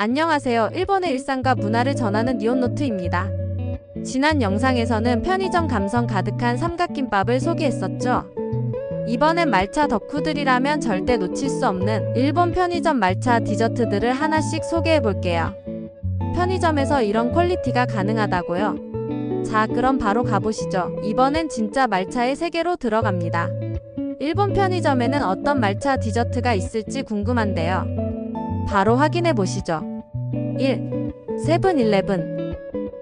안녕하세요. 일본의 일상과 문화를 전하는 니온노트입니다. 지난 영상에서는 편의점 감성 가득한 삼각김밥을 소개했었죠. 이번엔 말차 덕후들이라면 절대 놓칠 수 없는 일본 편의점 말차 디저트들을 하나씩 소개해 볼게요. 편의점에서 이런 퀄리티가 가능하다고요? 자, 그럼 바로 가보시죠. 이번엔 진짜 말차의 세계로 들어갑니다. 일본 편의점에는 어떤 말차 디저트가 있을지 궁금한데요. 바로 확인해 보시죠. 1. 세븐일레븐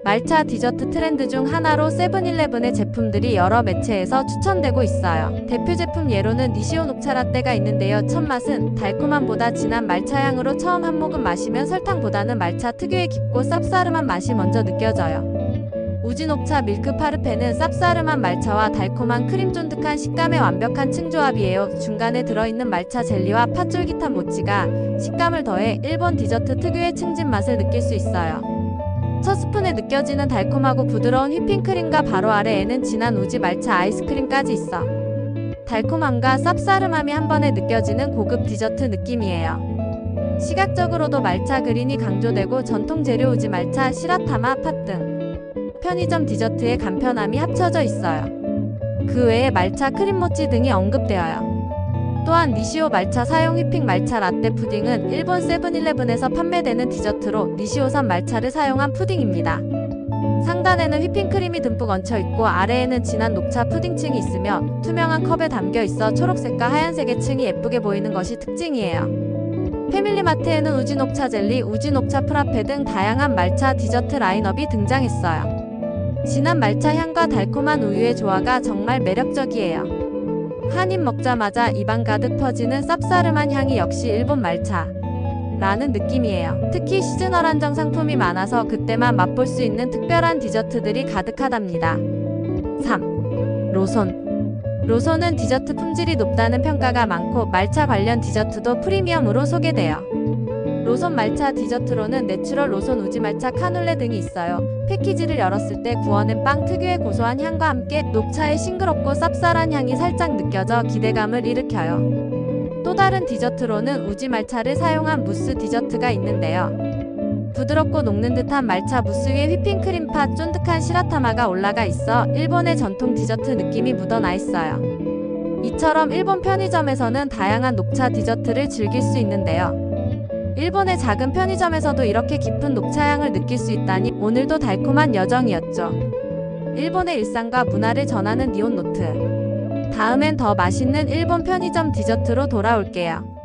말차 디저트 트렌드 중 하나로 세븐일레븐의 제품들이 여러 매체에서 추천되고 있어요. 대표 제품 예로는 니시오 녹차 라떼가 있는데요. 첫 맛은 달콤함보다 진한 말차 향으로 처음 한 모금 마시면 설탕보다는 말차 특유의 깊고 쌉싸름한 맛이 먼저 느껴져요. 우지 녹차 밀크 파르페는 쌉싸름한 말차와 달콤한 크림 쫀득한 식감의 완벽한 층조합이에요. 중간에 들어있는 말차 젤리와 팥 쫄깃한 모찌가 식감을 더해 일본 디저트 특유의 층진 맛을 느낄 수 있어요. 첫 스푼에 느껴지는 달콤하고 부드러운 휘핑크림과 바로 아래에는 진한 우지 말차 아이스크림까지 있어. 달콤함과 쌉싸름함이 한 번에 느껴지는 고급 디저트 느낌이에요. 시각적으로도 말차 그린이 강조되고 전통 재료 우지 말차, 시라타마, 팥 등 편의점 디저트의 간편함이 합쳐져 있어요. 그 외에 말차 크림 모찌 등이 언급되어요. 또한 니시오 말차 사용 휘핑 말차 라떼 푸딩은 일본 세븐일레븐에서 판매되는 디저트로 니시오산 말차를 사용한 푸딩입니다. 상단에는 휘핑크림이 듬뿍 얹혀 있고 아래에는 진한 녹차 푸딩층이 있으며 투명한 컵에 담겨 있어 초록색과 하얀색의 층이 예쁘게 보이는 것이 특징이에요. 패밀리마트에는 우지 녹차 젤리, 우지 녹차 프라페 등 다양한 말차 디저트 라인업이 등장했어요. 진한 말차 향과 달콤한 우유의 조화가 정말 매력적이에요. 한 입 먹자마자 입안 가득 퍼지는 쌉싸름한 향이 역시 일본 말차. 라는 느낌이에요. 특히 시즈널 한정 상품이 많아서 그때만 맛볼 수 있는 특별한 디저트들이 가득하답니다. 3. 로손. 로손은 디저트 품질이 높다는 평가가 많고 말차 관련 디저트도 프리미엄으로 소개돼요. 로손 말차 디저트로는 내추럴 로손 우지 말차 카놀레 등이 있어요. 패키지를 열었을 때 구워낸 빵 특유의 고소한 향과 함께 녹차의 싱그럽고 쌉쌀한 향이 살짝 느껴져 기대감을 일으켜요. 또 다른 디저트로는 우지 말차를 사용한 무스 디저트가 있는데요. 부드럽고 녹는 듯한 말차 무스 위에 휘핑크림 팥 쫀득한 시라타마가 올라가 있어 일본의 전통 디저트 느낌이 묻어나 있어요. 이처럼 일본 편의점에서는 다양한 녹차 디저트를 즐길 수 있는데요. 일본의 작은 편의점에서도 이렇게 깊은 녹차향을 느낄 수 있다니 오늘도 달콤한 여정이었죠. 일본의 일상과 문화를 전하는 니온노트. 다음엔 더 맛있는 일본 편의점 디저트로 돌아올게요.